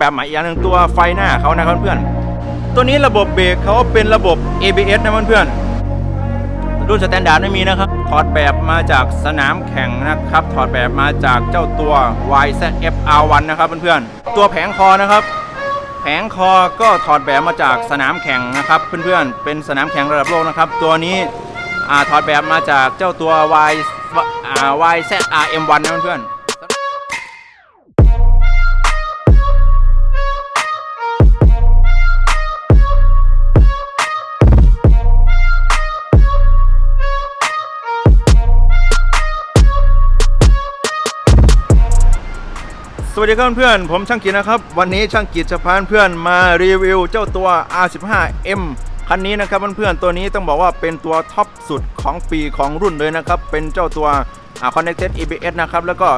แบบใหม่อีกอย่างหนึ่งตัวไฟหน้าเขานะครับเพื่อนๆตัวนี้ระบบเบรกเขาเป็นระบบ ABS นะเพื่อนๆรุ่นสแตนดาร์ดไม่มีนะครับ ถอดแบบมาจากสนามแข่งนะครับ ถอดแบบมาจากเจ้าตัว YZF R1 นะครับเพื่อนๆ ตัวแผงคอนะครับ แผงคอก็ถอดแบบมาจากสนามแข่งนะครับเพื่อนๆ เป็นสนามแข่งระดับโลกนะครับ ตัวนี้อถอดแบบมาจากเจ้าตัว Y YZRM1 นะเพื่อนๆ วัสดีครับเพื่อนๆผมช่างกิจนะครับ วันนี้ช่างกิจจะพาเพื่อนมารีวิวเจ้าตัว R15M คันนี้นะครับเพื่อนๆตัวนี้ต้องบอกว่าเป็นตัวท็อปสุดของปีของรุ่นเลยนะครับ เป็นเจ้าตัวอ่า Connected ABS นะครับ แล้วก็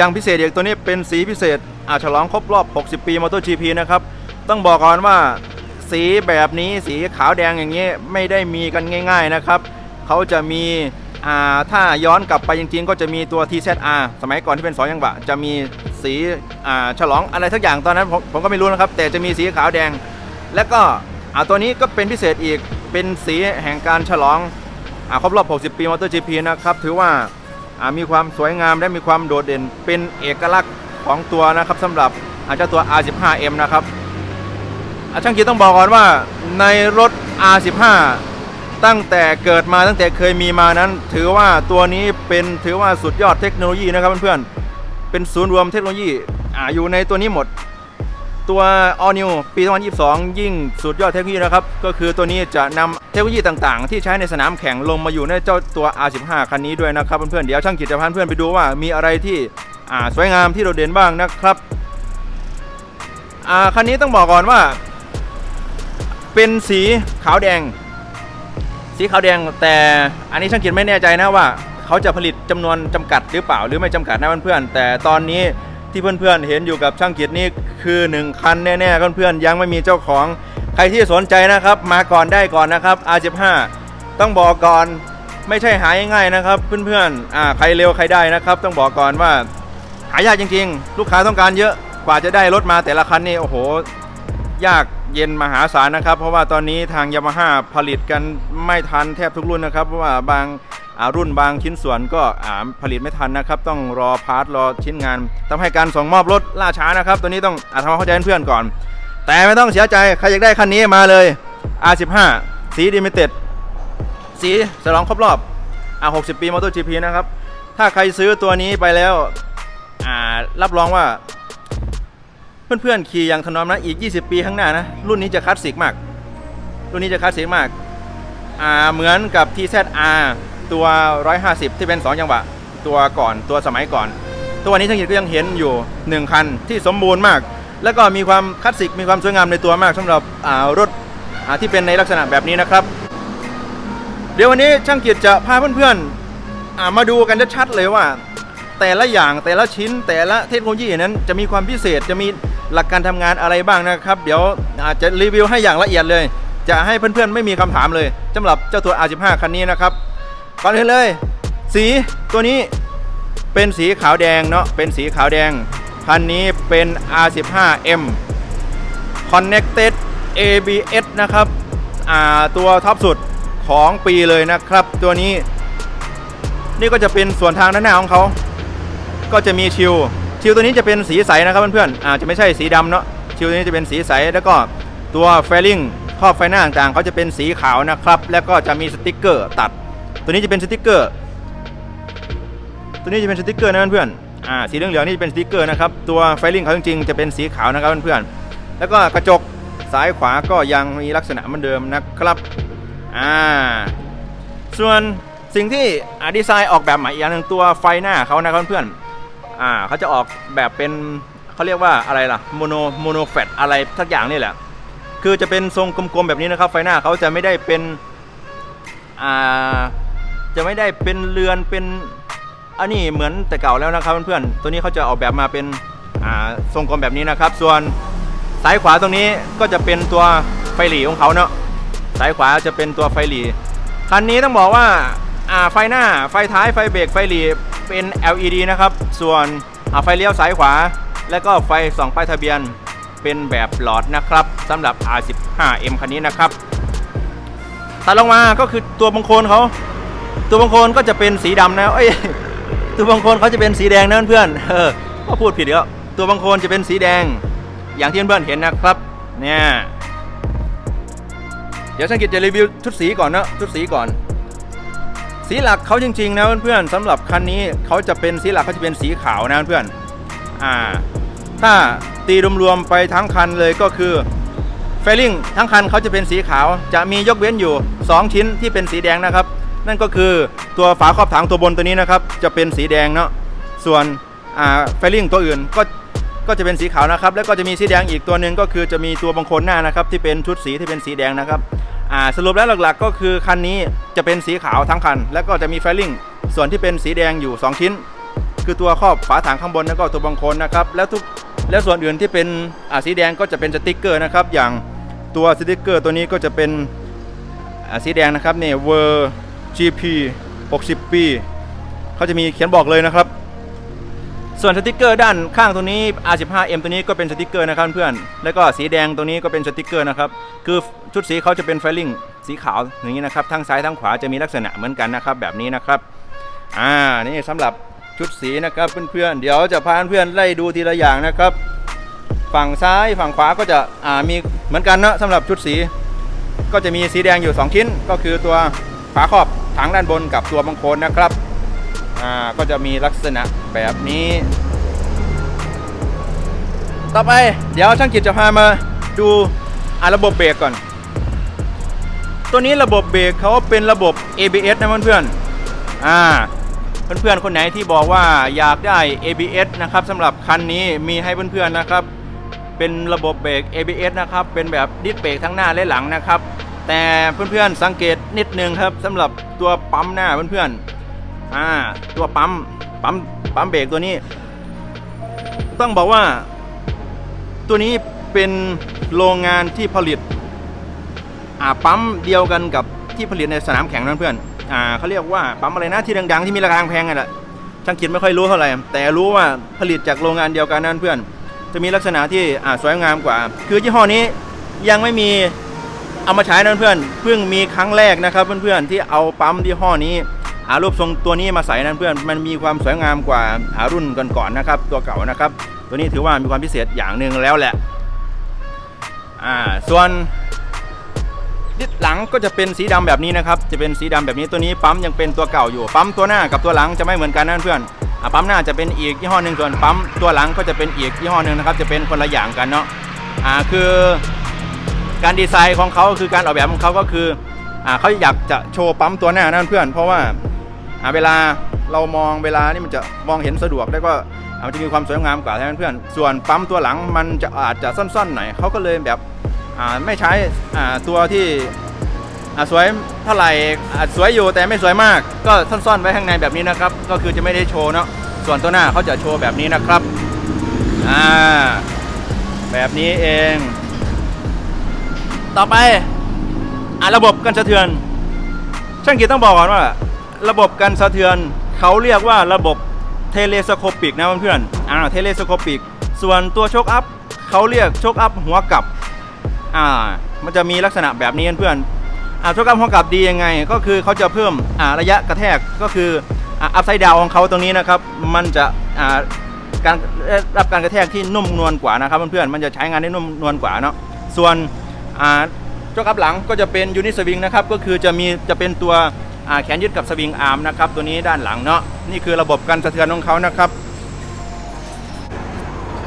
ยังพิเศษอีกตัวนี้เป็นสีพิเศษอ่าฉลองครบรอบ 60 ปี MotoGP นะครับ ต้องบอกก่อนว่าสีแบบนี้สีขาวแดงอย่างนี้ไม่ได้มีกันง่าย ๆนะครับ เขาจะมี ถ้าย้อนกลับไปจริงๆ ก็จะมีตัว TZR สมัยก่อนที่เป็น2ยังบะ จะมีสีฉลองอะไรสักอย่างตอนนั้นผมผมก็ไม่รู้นะครับ แต่จะมีสีขาวแดง แล้วก็ตัวนี้ก็เป็นพิเศษอีกเป็นสีแห่งการฉลองอครบรอบ 60 ปี MotoGP นะครับ ถือว่ามีความสวยงามและมีความโดดเด่นเป็นเอกลักษณ์ของตัวนะครับสำหรับอาเจ้าตัว R15M นะครับช่างกีต้องบอกก่อนว่าในรถ R15 ตั้งแต่เกิดมาตั้งแต่เคยมีมานั้น ถือว่าตัวนี้เป็นถือว่าสุดยอดเทคโนโลยีนะครับเพื่อนๆเป็นศูนย์รวมเทคโนโลยีอ่าอยู่ในตัวนี้หมด ตัว All New ปี 2022 ยิ่งสุดยอดเทคโนโลยีนะครับ ก็คือตัวนี้จะนำเทคโนโลยีต่างๆ ที่ใช้ในสนามแข่งลงมาอยู่ในเจ้าตัว R15 คันนี้ด้วยนะครับเพื่อนๆเดี๋ยวช่างกิจจะพาเพื่อนไปดูว่ามีอะไรที่อ่าสวยงามที่โดดเด่นบ้างนะครับอ่าคันนี้ต้องบอกก่อนว่า เป็นสีขาวแดง สีขาวแดงแต่อันนี้ช่างกิจไม่แน่ใจนะว่า เขาจะผลิตจำนวนจำกัดหรือเปล่าหรือไม่จำกัดนะเพื่อนๆแต่ตอนนี้ที่เพื่อนๆเห็นอยู่กับช่างกิจนี่คือ1คันแน่ๆเพื่อนๆยังไม่มีเจ้าของใครที่สนใจนะครับ มาก่อนได้ก่อนนะครับ R15 ต้องบอกก่อนไม่ใช่หายง่ายๆนะครับ เพื่อนๆอ่าใครเร็วใครได้นะครับ ต้องบอกก่อนว่าหายากจริงๆ ลูกค้าต้องการเยอะกว่าจะได้รถมาแต่ละคันนี่โอ้โห ยาก เย็นมหาศาลนะครับ เพราะว่าตอนนี้ทางยามาฮ่าผลิตกันไม่ทันแทบทุกรุ่นนะครับ เพราะว่าบางารุ่นบางชิ้นส่วนก็ผลิตไม่ทันนะครับ ต้องรอพาร์ทรอชิ้นงานทำให้การส่งมอบรถล่าช้านะครับ ตัวนี้ต้องอาทำความเข้าใจให้เพื่อนก่อน แต่ไม่ต้องเสียใจใครอยากได้คันนี้มาเลย R15 สีดิมิเต็ดสีฉลองครบรอบอ่า60 ปี MotoGP นะครับ ถ้าใครซื้อตัวนี้ไปแล้วอ่ารับรองว่า เพื่อนๆขี่อย่างถนอมนะอีก 20 ปีข้างหน้านะ รุ่นนี้จะคลาสสิกมาก รุ่นนี้จะคลาสสิกมากอ่าเหมือนกับ TZR ตัว 150 ที่เป็น 2 จังหวะ ตัวก่อนตัวสมัยก่อน ตัวนี้ทั้งหมดก็ยังเห็นอยู่ 1 คันที่สมบูรณ์มาก แล้วก็มีความคลาสสิกมีความสวยงามในตัวมากสำหรับอ่ารถอ่าที่เป็นในลักษณะแบบนี้นะครับ เดี๋ยววันนี้ช่างกิจจะพาเพื่อนๆอ่ามาดูกันชัดๆเลยว่า แต่ละอย่างแต่ละชิ้นแต่ละเทคโนโลยีนั้นจะมีความพิเศษจะมี หลักการทำงานอะไรบ้างนะครับ เดี๋ยวอาจจะรีวิวให้อย่างละเอียดเลย จะให้เพื่อนๆไม่มีคำถามเลยสำหรับเจ้าตัว R15 คันนี้นะครับก่อนอื่นเลย สีตัวนี้เป็นสีขาวแดงเนาะเป็นสีขาวแดงคันนี้เป็น R15M Connected ABS นะครับตัวท็อปสุดของปีเลยนะครับ ตัวนี้ นี่ก็จะเป็นส่วนทางด้านหน้าของเขา ก็จะมีชิว ชิวตัวนี้จะเป็นสีใสนะครับเพื่อนๆอาจจะไม่ใช่สีดำเนาะชิวตัวนี้จะเป็นสีใสแล้วก็ตัวแฟลิงครอบไฟหน้าต่างๆเขาจะเป็นสีขาวนะครับ แล้วก็จะมีสติกเกอร์ตัด ตัวนี้จะเป็นสติกเกอร์ ตัวนี้จะเป็นสติกเกอร์นะเพื่อนๆอ่าสีเหลืองๆนี่จะเป็นสติกเกอร์นะครับตัวไฟลิงเขาจริงๆจะเป็นสีขาวนะครับเพื่อนๆแล้วก็กระจกซ้ายขวาก็ยังมีลักษณะเหมือนเดิมนะครับอ่าส่วนสิ่งที่อดีไซน์ออกแบบใหม่อีกอย่างหนึ่งตัวไฟหน้าเขานะครับเพื่อนๆ อ่าเขาจะออกแบบเป็นเขาเรียกว่าอะไรล่ะโมโนโมโนแฟตอะไรสักอย่างนี่แหละ คือจะเป็นทรงกลมๆแบบนี้นะครับ ไฟหน้าเขาจะไม่ได้เป็นอ่าจะไม่ได้เป็นเรือนเป็นอันนี้เหมือนแต่เก่าแล้วนะครับเพื่อนๆตัวนี้เขาจะออกแบบมาเป็นอ่าทรงกลมแบบนี้นะครับ ส่วนซ้ายขวาตรงนี้ก็จะเป็นตัวไฟหลีของเขาเนาะซ้ายขวาจะเป็นตัวไฟหลีคันนี้ต้องบอกว่า อ่าไฟหน้าไฟท้ายไฟเบรกไฟหลีเป็น LED นะครับ ส่วนอ่าไฟเลี้ยวซ้ายขวา และก็ไฟส่องป้ายทะเบียนเป็นแบบหลอดนะครับสำหรับ R15M คันนี้นะครับตัดลงมาก็คือตัวบังโคลนเขาตัวบังโคลนก็จะเป็นสีดำนะเอ้ยตัวบังโคลนเขาจะเป็นสีแดงนะเพื่อนเออก็พูดผิดอีกแล้วตัวบังโคลนจะเป็นสีแดง อย่างที่เพื่อนเห็นนะครับเนี่ยเดี๋ยวช่างกิจจะรีวิวชุดสีก่อนนะชุดสีก่อน สีหลักเขาจริงๆนะเพื่อนๆสำหรับคันนี้เขาจะเป็นสีหลักเขาจะเป็นสีขาวนะเพื่อนๆอ่า ถ้าตีรวมๆไปทั้งคันเลยก็คือเฟลลิ่งทั้งคันเขาจะเป็นสีขาว จะมียกเว้นอยู่ 2 ชิ้นที่เป็นสีแดงนะครับ นั่นก็คือตัวฝาครอบถังตัวบนตัวนี้นะครับ จะเป็นสีแดงเนาะส่วนอ่าเฟลลิ่งตัวอื่นก็ก็จะเป็นสีขาวนะครับ แล้วก็จะมีสีแดงอีกตัวหนึ่งก็คือจะมีตัวบังคนหน้านะครับ ที่เป็นชุดสีที่เป็นสีแดงนะครับ อ่าสรุปแล้วหลักๆ ก็คือคันนี้จะเป็นสีขาวทั้งคัน แล้วก็จะมีเฟลลิงส่วนที่เป็นสีแดงอยู่ 2 ชิ้น คือตัวครอบฝาถังข้างบนแล้วก็ตัวบังโคนนะครับแล้วทุกแล้วส่วนอื่นที่เป็นอ่าสีแดงก็จะเป็นสติกเกอร์นะครับอย่างตัวสติกเกอร์ตัวนี้ก็จะเป็นอ่าสีแดงนะครับเนี่ยเวอร์ GP 60 ปี เขาจะมีเขียนบอกเลยนะครับ ส่วนสติกเกอร์ด้านข้างตัวนี้ R15M ตัวนี้ก็เป็นสติกเกอร์นะครับเพื่อน แล้วก็สีแดงตัวนี้ก็เป็นสติกเกอร์นะครับ คือชุดสีเขาจะเป็นไฟลิ่งสีขาวอย่างนี้นะครับ ทั้งซ้ายทั้งขวาจะมีลักษณะเหมือนกันนะครับ แบบนี้นะครับ อ่า นี่สำหรับชุดสีนะครับเพื่อนๆ เดี๋ยวจะพาเพื่อนไล่ดูทีละอย่างนะครับ ฝั่งซ้ายฝั่งขวาก็จะ อ่า มีเหมือนกันนะสำหรับชุดสี ก็จะมีสีแดงอยู่ 2 ชิ้น ก็คือตัวฝาครอบถังด้านบนกับตัวบังโคลนนะครับ อ่าก็จะมีลักษณะแบบนี้ ต่อไปเดี๋ยวช่างกิจจะพามาดูอ่าระบบเบรกก่อน ตัวนี้ระบบเบรกเขาเป็นระบบ ABS นะเพื่อนๆอ่าเพื่อนๆคนไหนที่บอกว่าอยากได้ ABS นะครับสำหรับคันนี้มีให้เพื่อนๆนะครับ เป็นระบบเบรก ABS นะครับ เป็นแบบดิสเบรกทั้งหน้าและหลังนะครับ แต่เพื่อนๆสังเกตนิดนึงครับสำหรับตัวปั๊มหน้าเพื่อนๆ อ่าตัวปั๊มปั๊มปั๊มเบรกตัวนี้ ต้องบอกว่า ตัวนี้เป็นโรงงานที่ผลิต อ่าปั๊มเดียวกันกับที่ผลิตในสนามแข่งนั่นเพื่อนอ่าเขาเรียกว่าปั๊มอะไรนะที่ดังๆที่มีราคาแพงไงแหละช่างคิดไม่ค่อยรู้เท่าไหร่แต่รู้ว่าผลิตจากโรงงานเดียวกันนั่นเพื่อน จะมีลักษณะที่อ่าสวยงามกว่า คือยี่ห้อนี้ยังไม่มีเอามาใช้นั่นเพื่อนเพิ่งมีครั้งแรกนะครับเพื่อนๆที่เอาปั๊มยี่ห้อนี้ อารูปทรงตัวนี้มาใส่นั่นเพื่อนมันมีความสวยงามกว่าอารุ่นก่อนๆนะครับ ตัวเก่านะครับ ตัวนี้ถือว่ามีความพิเศษอย่างหนึ่งแล้วแหละอ่าส่วนดิสหลังก็จะเป็นสีดำแบบนี้นะครับ จะเป็นสีดำแบบนี้ตัวนี้ปั๊มยังเป็นตัวเก่าอยู่ ปั๊มตัวหน้ากับตัวหลังจะไม่เหมือนกันนะเพื่อนอปั๊มหน้าจะเป็นอีกยี่ห้อหนึ่งส่วนปั๊มตัวหลังก็จะเป็นอีกยี่ห้อหนึ่งนะครับ จะเป็นคนละอย่างกันเนาะอ่าคือการดีไซน์ของเขาคือการออกแบบของเขาก็คือ อ่าเขาอยากจะโชว์ปั๊มตัวหน้านั่นเพื่อน เพราะว่าอ่าเวลาเรามองเวลานี่มันจะมองเห็นสะดวกแล้วก็มันจะมีความสวยงามกว่าใช่ไหมเพื่อน ส่วนปั๊มตัวหลังมันจะอาจจะซ่อนๆหน่อยเขาก็เลยแบบไม่ใช้ตัวที่สวยเท่าไหร่สวยอยู่แต่ไม่สวยมาก ก็ซ่อนๆไว้ข้างในแบบนี้นะครับ ก็คือจะไม่ได้โชว์เนาะส่วนตัวหน้าเขาจะโชว์แบบนี้นะครับอ่าแบบนี้เอง ต่อไป อะระบบกันสะเทือน ช่างกิจต้องบอกก่อนว่า ระบบกันสะเทือนเขาเรียกว่าระบบเทเลสโคปิกนะเพื่อนๆอ่าเทเลสโคปิก ส่วนตัวโชคอัพเขาเรียกโชคอัพหัวกลับ อ่า มันจะมีลักษณะแบบนี้เพื่อนอ่าโชคอัพหัวกลับดียังไง ก็คือเขาจะเพิ่มอ่าระยะกระแทกก็คืออ่าอัพไซด์ดาวของเขาตรงนี้นะครับ มันจะอ่าการรับการกระแทกที่นุ่มนวลกว่านะครับเพื่อนๆมันจะใช้งานได้นุ่มนวลกว่าเนาะส่วน อ่าโชคอัพหลังก็จะเป็นยูนิสวิงนะครับก็คือจะมีจะเป็นตัวแขนยึดกับสวิงอาร์มนะครับตัวนี้ด้านหลังเนาะนี่คือระบบการสะเทือนของเขานะครับ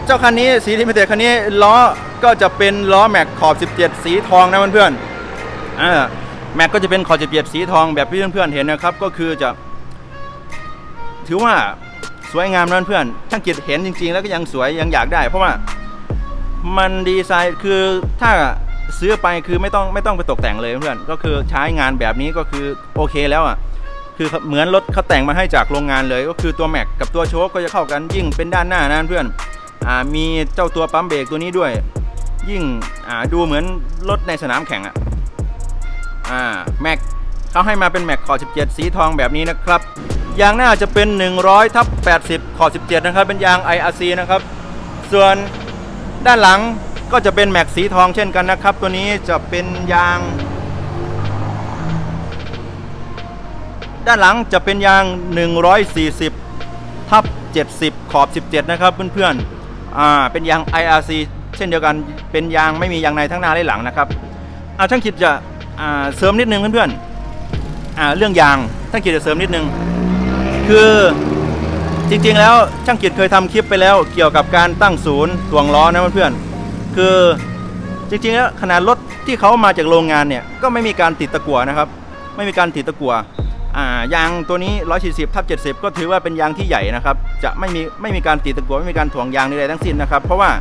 เจ้าคันนี้สีลิมิเต็ดคันนี้ล้อก็จะเป็นล้อแม็กขอบ 17 สีทองนะเพื่อนๆอ่าแม็กก็จะเป็นขอบ 17 สีทองแบบที่เพื่อนๆเห็นนะครับ ก็คือจะ ถือว่าสวยงามนะเพื่อนช่างกิจเห็นจริง ๆ แล้วก็ยังสวยยังอยากได้ เพราะว่ามันดีไซน์คือถ้า ซื้อไปคือไม่ต้องไม่ต้องไปตกแต่งเลยเพื่อนก็คือใช้งานแบบนี้ก็คือโอเคแล้วอะคือเหมือนรถเขาแต่งมาให้จากโรงงานเลย ก็คือตัวแม็กกับตัวโชคก็จะเข้ากันยิ่งเป็นด้านหน้านะเพื่อนอ่ามีเจ้าตัวปั๊มเบรกตัวนี้ด้วย ยิ่งอ่าดูเหมือนรถในสนามแข่งอะอ่าแม็กเขาให้มาเป็นแม็กขอบ17 สีทองแบบนี้นะครับยางหน้าจะเป็น 100ทับ80ขอบ17 นะครับ เป็นยาง IRC นะครับ ส่วนด้านหลัง ก็จะเป็นแม็กสีทองเช่นกันนะครับ ตัวนี้จะเป็นยาง ด้านหลังจะเป็นยาง 140ทับ70 ขอบ 17 นะครับเพื่อนๆอ่าเป็นยาง IRC เช่นเดียวกันเป็นยางไม่มียางในทั้งหน้าและหลังนะครับอ่าช่างคิดจะอ่าเสริมนิดนึงเพื่อนๆอ่าเรื่องยางช่างคิดจะเสริมนิดนึง คือจริงๆแล้วช่างกิจเคยทำคลิปไปแล้วเกี่ยวกับการตั้งศูนย์ถ่วงล้อนะเพื่อนๆ คือจริงๆแล้วขนาดรถที่เขามาจากโรงงานเนี่ยก็ไม่มีการติดตะกั่วนะครับ ไม่มีการติดตะกั่วอ่ายางตัวนี้ 140ทับ70 ก็ถือว่าเป็นยางที่ใหญ่นะครับ จะไม่มีไม่มีการติดตะกั่วไม่มีการถ่วงยางใดๆทั้งสิ้นนะครับ เพราะว่า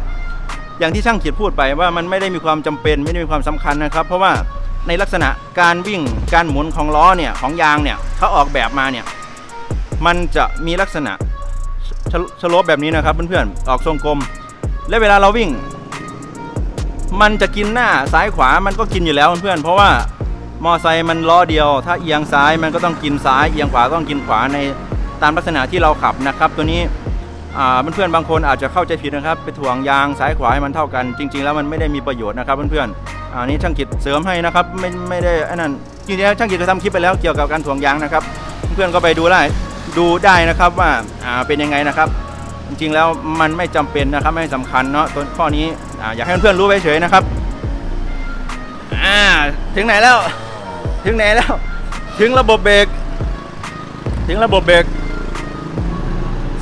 อย่างที่ช่างขีดพูดไปว่ามันไม่ได้มีความจำเป็นไม่ได้มีความสำคัญนะครับ เพราะว่าในลักษณะการวิ่งการหมุนของล้อเนี่ยของยางเนี่ยเขาออกแบบมาเนี่ยมันจะมีลักษณะชะลบแบบนี้นะครับเพื่อนๆออกทรงกลม และเวลาเราวิ่ง มันจะกินหน้าซ้ายขวามันก็กินอยู่แล้วเพื่อนเพราะว่ามอไซค์มันล้อเดียว ถ้าเอียงซ้ายมันก็ต้องกินซ้ายเอียงขวาต้องกินขวาในตามลักษณะที่เราขับนะครับ ตัวนี้เพื่อนๆบางคนอาจจะเข้าใจผิดนะครับ ไปถ่วงยางซ้ายขวาให้มันเท่ากัน จริง ๆ แล้วมันไม่ได้มีประโยชน์นะครับเพื่อนๆอันนี้ช่างกิจเสริมให้นะครับไม่ไม่ได้อ้นั่นจริงๆแล้วช่างกิจเคยทำคลิปไปแล้วเกี่ยวกับการถ่วงยางนะครับ เพื่อนๆก็ไปดูได้ดูได้นะครับว่าเป็นยังไงนะครับ จริงๆแล้วมันไม่จำเป็นนะครับไม่สำคัญเนาะตัวข้อนี้ออยากให้เพื่อนๆรู้ไว้เฉยนะครับอ่าถึงไหนแล้ว ถึงไหนแล้ว ถึงระบบเบรกถึงระบบเบรก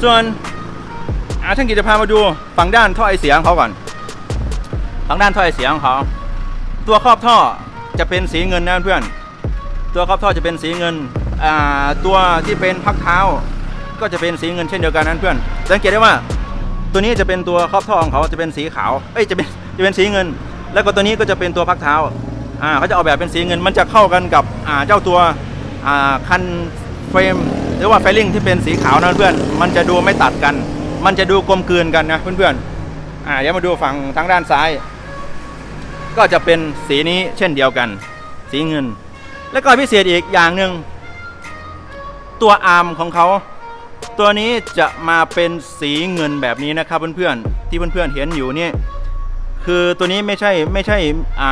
ส่วนอาช่างกิจจะพามาดูฝั่งด้านท่อไอเสียงเขาก่อนฝั่งด้านท่อไอเสียงของเขาตัวครอบท่อจะเป็นสีเงินนะเพื่อน ตัวครอบท่อจะเป็นสีเงินอ่าตัวที่เป็นพักเท้า ก็จะเป็นสีเงินเช่นเดียวกันนั้นเพื่อน สังเกตได้ว่าตัวนี้จะเป็นตัวครอบท่อของเขาจะเป็นสีขาว เอ้ยจะเป็นจะเป็นสีเงิน แล้วก็ตัวนี้ก็จะเป็นตัวพักเท้า อ่าเขาจะออกแบบเป็นสีเงินมันจะเข้ากันกับอ่าเจ้าตัวอ่าคันเฟรมหรือว่าไฟลิ่งที่เป็นสีขาวนะเพื่อน มันจะดูไม่ตัดกัน มันจะดูกลมกลืนกันนะเพื่อนๆ อ่าเดี๋ยวมาดูฝั่งทางด้านซ้าย ก็จะเป็นสีนี้เช่นเดียวกัน สีเงิน แล้วก็พิเศษอีกอย่างหนึ่งตัวอาร์มของเขา ตัวนี้จะมาเป็นสีเงินแบบนี้นะครับเพื่อนๆที่เพื่อนๆเห็นอยู่นี่คือตัวนี้ไม่ใช่ไม่ใช่อา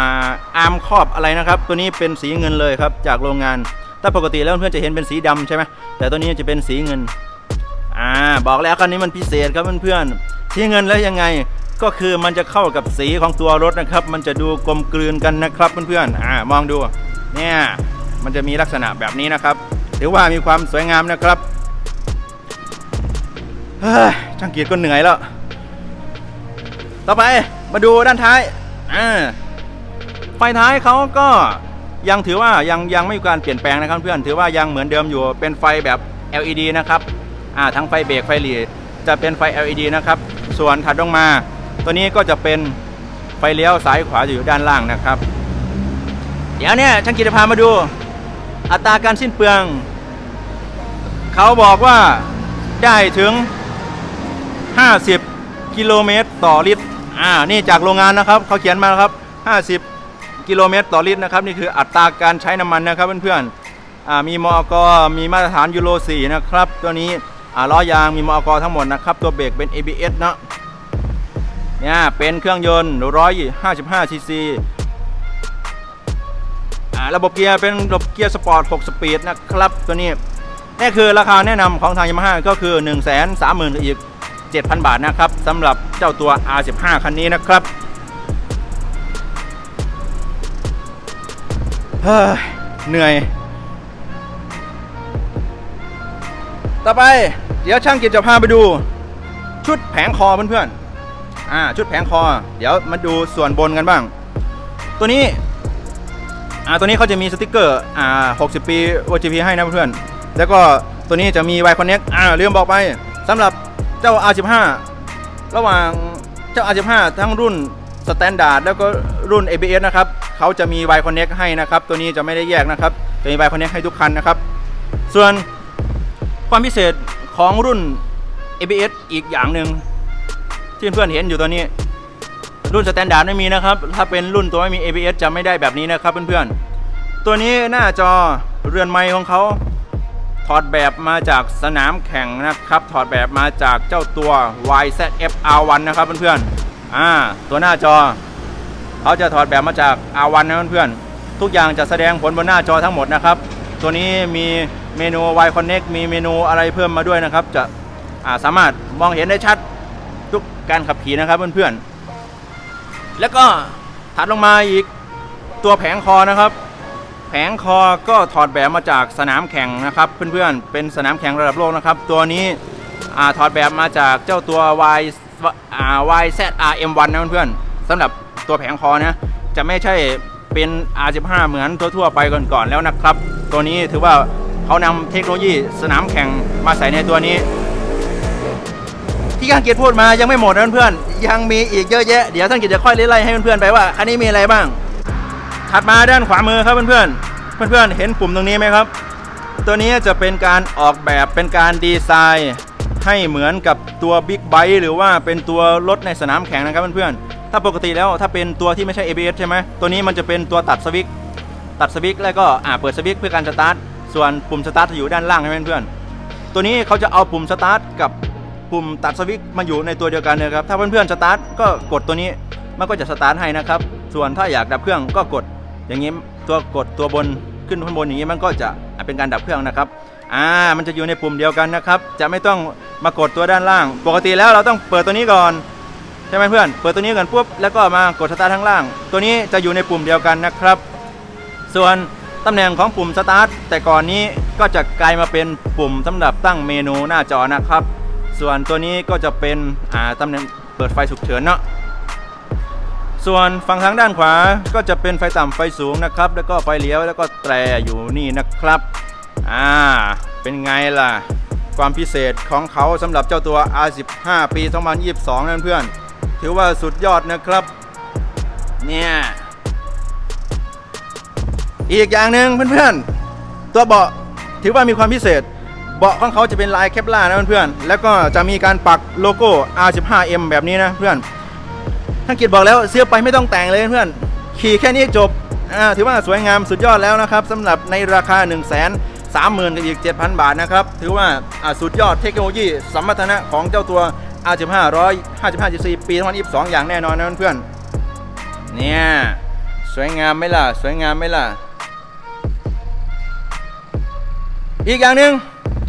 อาร์มครอบอะไรนะครับ ตัวนี้เป็นสีเงินเลยครับจากโรงงานถ้าปกติแล้วเพื่อนๆจะเห็นเป็นสีดำใช่ไหมแต่ตัวนี้จะเป็นสีเงินอ่าบอกแล้วคันนี้มันพิเศษครับเพื่อนๆสีเงินแล้วยังไงก็คือมันจะเข้ากับสีของตัวรถนะครับ มันจะดูกลมกลืนกันนะครับเพื่อนๆอ่ามองดูเนี่ยมันจะมีลักษณะแบบนี้นะครับถือว่ามีความสวยงามนะครับ เฮ้ยช่างกีดก็เหนื่อยแล้ว ต่อไปมาดูด้านท้ายอ่าไฟท้ายเขาก็ยังถือว่ายังยังไม่มีการเปลี่ยนแปลงนะครับเพื่อนถือว่ายังเหมือนเดิมอยู่เป็นไฟแบบ LED นะครับอ่าทั้งไฟเบรกไฟหลีจะเป็นไฟ LED นะครับ ส่วนถัดลงมา ตัวนี้ก็จะเป็นไฟเลี้ยวซ้ายขวาอยู่ด้านล่างนะครับ เดี๋ยวเนี่ยช่างกิจจะพามาดู อัตราการสิ้นเปลือง เขาบอกว่าได้ถึง 50 กิโลเมตรต่อลิตร อ่า นี่จากโรงงานนะครับเขาเขียนมาครับ 50 กิโลเมตรต่อลิตรนะครับ นี่คืออัตราการใช้น้ำมันนะครับเพื่อนๆ อ่า มีมอกมีมาตรฐานยูโร 4 นะครับ ตัวนี้ อ่า ล้อยางมีมอกทั้งหมดนะครับ ตัวเบรกเป็น ABS เนาะเนี่ยเป็นเครื่องยนต์ 155 ซีซีอ่าระบบเกียร์เป็นระบบเกียร์สปอร์ต 6 สปีดนะครับ ตัวนี้นี่คือราคาแนะนำของทางยามาฮ่าก็คือ 1 3 0 0 0 0อีก 7,000 บาทนะครับสำหรับเจ้าตัว R15 คันนี้นะครับเหนื่อย ต่อไปเดี๋ยวช่างกิจจะพาไปดู ชุดแผงคอเพื่อนๆอ่าชุดแผงคอ เดี๋ยวมาดูส่วนบนกันบ้าง ตัวนี้อ่าตัวนี้เขาจะมีสติกเกอร์อ่า60 ปี OGP ให้นะเพื่อนๆแล้วก็ตัวนี้จะมี Y Connect อ่าลืมบอกไปสำหรับ เจ้า R15 ระหว่างเจ้า R15 ทั้งรุ่นสแตนดาร์ดแล้วก็รุ่น ABS นะครับเขาจะมี Y Connect ให้นะครับ ตัวนี้จะไม่ได้แยกนะครับ จะมี Y Connect ให้ทุกคันนะครับ ส่วนความพิเศษของรุ่น ABS อีกอย่างหนึ่งที่เพื่อนเห็นอยู่ตัวนี้ รุ่นสแตนดาร์ดไม่มีนะครับ ถ้าเป็นรุ่นตัวไม่มี ABS จะไม่ได้แบบนี้นะครับเพื่อนๆตัวนี้หน้าจอเรือนไม้ของเขา ถอดแบบมาจากสนามแข่งนะครับ ถอดแบบมาจากเจ้าตัว YZF R1 นะครับเพื่อนๆอ่าตัวหน้าจอเขาจะถอดแบบมาจาก R1 นะเพื่อนๆทุกอย่างจะแสดงผลบนหน้าจอทั้งหมดนะครับ ตัวนี้มีเมนู Y Connect มีเมนูอะไรเพิ่มมาด้วยนะครับ จะาสามารถมองเห็นได้ชัดทุกการขับขี่นะครับเพื่อนๆแล้วก็ถัดลงมาอีกตัวแผงคอนะครับ แผงคอก็ถอดแบบมาจากสนามแข่งนะครับเพื่อนๆ เป็นสนามแข่งระดับโลกนะครับ ตัวนี้อถอดแบบมาจากเจ้าตัว Y อ่า YZRM1 นะเพื่อนๆสำหรับตัวแผงคอนะจะไม่ใช่เป็น R15 เหมือนทั่วๆไปก่อนๆแล้วนะครับ ตัวนี้ถือว่าเขานำเทคโนโลยีสนามแข่งมาใส่ในตัวนี้ ที่ท่านกิจพูดมายังไม่หมดนะเพื่อนๆยังมีอีกเยอะแยะเดี๋ยวท่านกิจจะค่อยไล่ให้เพื่อนๆไปว่า อันนี้มีอะไรบ้าง ถัดมาด้านขวามือครับเพื่อนๆ เพื่อนๆ เห็นปุ่มตรงนี้ไหมครับ ตัวนี้จะเป็นการออกแบบเป็นการดีไซน์ให้เหมือนกับตัวบิ๊กไบค์หรือว่าเป็นตัวรถในสนามแข่งนะครับเพื่อนๆ ถ้าปกติแล้วถ้าเป็นตัวที่ไม่ใช่ ABS ใช่ไหมตัวนี้มันจะเป็นตัวตัดสวิตตัดสวิตแล้วก็อ่าเปิดสวิตเพื่อการสตาร์ท ส่วนปุ่มสตาร์ทจะอยู่ด้านล่างใช่ไหมเพื่อนๆ ตัวนี้เขาจะเอาปุ่มสตาร์ทกับปุ่มตัดสวิตมาอยู่ในตัวเดียวกันเลยครับ ถ้าเพื่อนๆสตาร์ทก็กดตัวนี้ มันก็จะสตาร์ทให้นะครับ ส่วนถ้าอยากดับเครื่องก็กด อย่างนี้ตัวกดตัวบนขึ้นข้างบนอย่างนี้มันก็จะเป็นการดับเครื่องนะครับอ่ามันจะอยู่ในปุ่มเดียวกันนะครับ จะไม่ต้องมากดตัวด้านล่าง ปกติแล้วเราต้องเปิดตัวนี้ก่อนใช่ไหมเพื่อน เปิดตัวนี้ก่อนปุ๊บแล้วก็มากดสตาร์ทข้างล่าง ตัวนี้จะอยู่ในปุ่มเดียวกันนะครับ ส่วนตำแหน่งของปุ่มสตาร์ทแต่ก่อนนี้ก็จะกลายมาเป็นปุ่มสำหรับตั้งเมนูหน้าจอนะครับ ส่วนตัวนี้ก็จะเป็นอ่าตำแหน่งเปิดไฟฉุกเฉินเนาะ ส่วนฝั่งทางด้านขวาก็จะเป็นไฟต่ำไฟสูงนะครับ แล้วก็ไฟเลี้ยวแล้วก็แตรอยู่นี่นะครับอ่าเป็นไงล่ะ ความพิเศษของเขาสำหรับเจ้าตัว R15 ปี 2022 นั่นเพื่อน ถือว่าสุดยอดนะครับ เนี่ยอีกอย่างหนึ่งเพื่อนๆ ตัวเบาะถือว่ามีความพิเศษ เบาะของเขาจะเป็นลายแคปลานะเพื่อนๆ แล้วก็จะมีการปักโลโก้ R15M แบบนี้นะเพื่อน ท่านกิจบอกแล้วเสื้อไปไม่ต้องแต่งเลยเพื่อน ขี่แค่นี้จบถือว่าสวยงามสุดยอดแล้วนะครับสำหรับในราคา1 3 0 0 0 0กับอีก 7,000 บาทนะครับ ถือว่าสุดยอดเทคโนโลยีสมรรถนะของเจ้าตัว R15 155 cc ปี2022 อย่างแน่นอนนะเพื่อนเนี่ยสวยงามไหมล่ะ สวยงามไหมล่ะ อีกอย่างหนึ่ง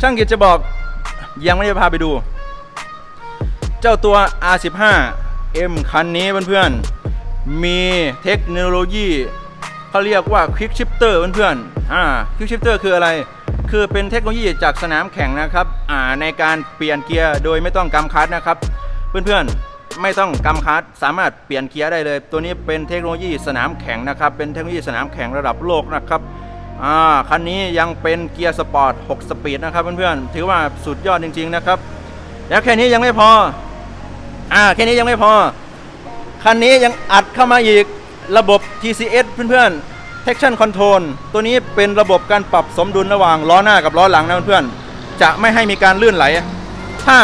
ช่างกิจจะบอกยังไม่ได้พาไปดู เจ้าตัว R15 M คันนี้เพื่อนๆ มีเทคโนโลยีเขาเรียกว่า Quick Shifter เพื่อนๆอ่า Quick Shifter คืออะไร คือเป็นเทคโนโลยีจากสนามแข่งนะครับอ่าในการเปลี่ยนเกียร์โดยไม่ต้องกำคัดนะครับ เพื่อนๆ ไม่ต้องกำคัดสามารถเปลี่ยนเกียร์ได้เลย ตัวนี้เป็นเทคโนโลยีสนามแข่งนะครับ เป็นเทคโนโลยีสนามแข่งระดับโลกนะครับอ่าคันนี้ยังเป็นเกียร์สปอร์ต 6 สปีดนะครับเพื่อนๆ ถือว่าสุดยอดจริง ๆ นะครับ แล้วแค่นี้ยังไม่พอ อ่าแค่นี้ยังไม่พอ คันนี้ยังอัดเข้ามาอีกระบบ TCS เพื่อนๆ Traction Control ตัวนี้เป็นระบบการปรับสมดุลระหว่างล้อหน้ากับล้อหลังนะเพื่อนๆ จะไม่ให้มีการลื่นไหล ถ้า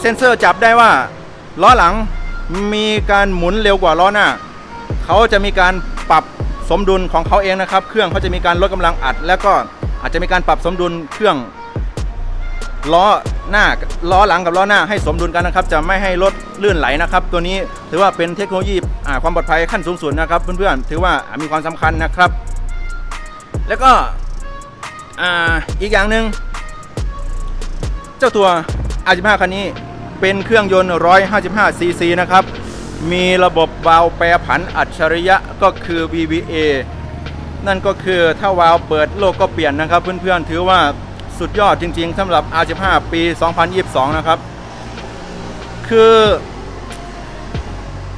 เซ็นเซอร์จับได้ว่าล้อหลังมีการหมุนเร็วกว่าล้อหน้า เขาจะมีการปรับสมดุลของเขาเองนะครับ เครื่องเขาจะมีการลดกำลังอัด แล้วก็อาจจะมีการปรับสมดุลเครื่องล้อ หน้าล้อหลังกับล้อหน้าให้สมดุลกันนะครับ จะไม่ให้รถลื่นไหลนะครับ ตัวนี้ถือว่าเป็นเทคโนโลยีความปลอดภัยขั้นสูงสุดนะครับเพื่อนๆถือว่ามีความสำคัญนะครับ แล้วก็อ,อีกอย่างหนึ่งเจ้าตัว R15 คันนี้เป็นเครื่องยนต์ 155 ซีซีนะครับ มีระบบวาล์วแปรผันอัจฉริยะก็คือ VVA นั่นก็คือถ้าวาล์วเปิดโลกก็เปลี่ยนนะครับ เพื่อนๆถือว่า สุดยอดจริง ๆสำหรับ R15 ปี 2022 นะครับ คือ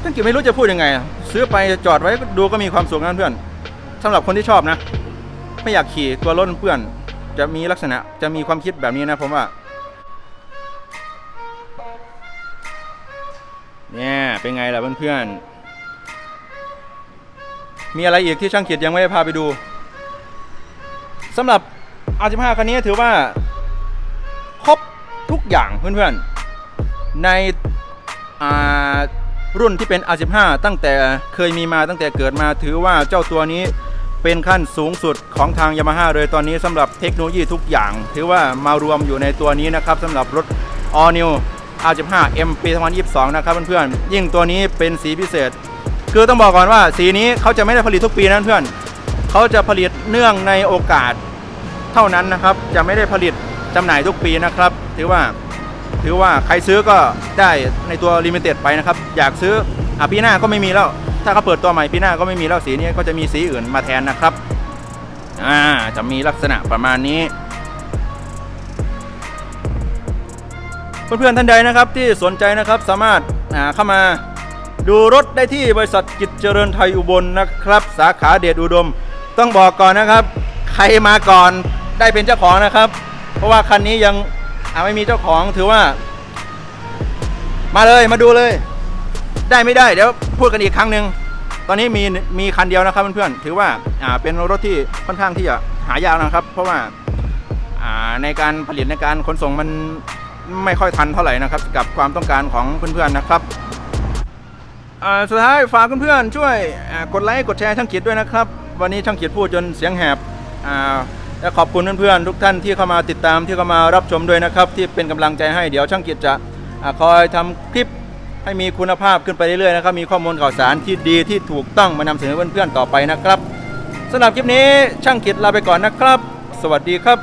ท่านกิไม่รู้จะพูดยังไง ซื้อไปจอดไว้ดูก็มีความสุขนะเพื่อนสำหรับคนที่ชอบนะ ไม่อยากขี่ตัวรถเพื่อน จะมีลักษณะจะมีความคิดแบบนี้นะผมว่าเนี่ยเป็นไงล่ะเพื่อนๆมีอะไรอีกที่ช่างเขียดยังไม่ได้พาไปดูสำหรับ R15 คันนี้ถือว่า ครบทุกอย่างเพื่อนๆ ในอ่ารุ่นที่เป็น R15 ตั้งแต่เคยมีมาตั้งแต่เกิดมาถือว่าเจ้าตัวนี้เป็นขั้นสูงสุดของทาง Yamaha เลยตอนนี้สำหรับเทคโนโลยีทุกอย่าง ถือว่ามารวมอยู่ในตัวนี้นะครับสำหรับรถ All New R15 M ปี 2022 นะครับเพื่อนๆ ยิ่งตัวนี้เป็นสีพิเศษ คือต้องบอกก่อนว่าสีนี้เขาจะไม่ได้ผลิตทุกปีนะเพื่อน เขาจะผลิตเนื่องในโอกาส เท่านั้นนะครับ จะไม่ได้ผลิตจำหน่ายทุกปีนะครับ ถือว่าถือว่าใครซื้อก็ได้ในตัวลิมิเต็ดไปนะครับ อยากซื้ออะปีหน้าก็ไม่มีแล้ว ถ้าเขาเปิดตัวใหม่ปีหน้าก็ไม่มีแล้วสีนี้ก็จะมีสีอื่นมาแทนนะครับอ่าจะมีลักษณะประมาณนี้เพื่อนๆท่านใดนะครับที่สนใจนะครับสามารถาเข้ามาดูรถได้ที่บริษัทกิจเจริญไทยอุบลนะครับ สาขาเดชอุดม ต้องบอกก่อนนะครับ ใครมาก่อน ได้เป็นเจ้าของนะครับ เพราะว่าคันนี้ยังไม่มีเจ้าของถือว่า มาเลยมาดูเลย ได้ไม่ได้เดี๋ยวพูดกันอีกครั้งหนึ่งตอนนี้มีมีคันเดียวนะครับเพื่อนๆถือว่าอ่าเป็นรถที่ค่อนข้างที่จะหายากนะครับ เพราะว่าอ่าในการผลิตในการขนส่งมันไม่ค่อยทันเท่าไหร่นะครับ กับความต้องการของเพื่อนๆนะครับอ่าสุดท้ายฝากเพื่อนๆช่วยกดไลค์กดแชร์ช่างกิจด้วยนะครับ วันนี้ช่างกิจพูดจนเสียงแหบอ่า และขอบคุณเพื่อนๆทุกท่านที่เข้ามาติดตามที่เข้ามารับชมด้วยนะครับ ที่เป็นกำลังใจให้เดี๋ยวช่างกิจจะอคอยทำคลิปให้มีคุณภาพขึ้นไปเรื่อยๆนะครับ มีข้อมูลข่าวสารที่ดีที่ถูกต้องมานำเสนอเพื่อนๆต่อไปนะครับสำหรับคลิปนี้ช่างกิจลาไปก่อนนะครับ สวัสดีครับ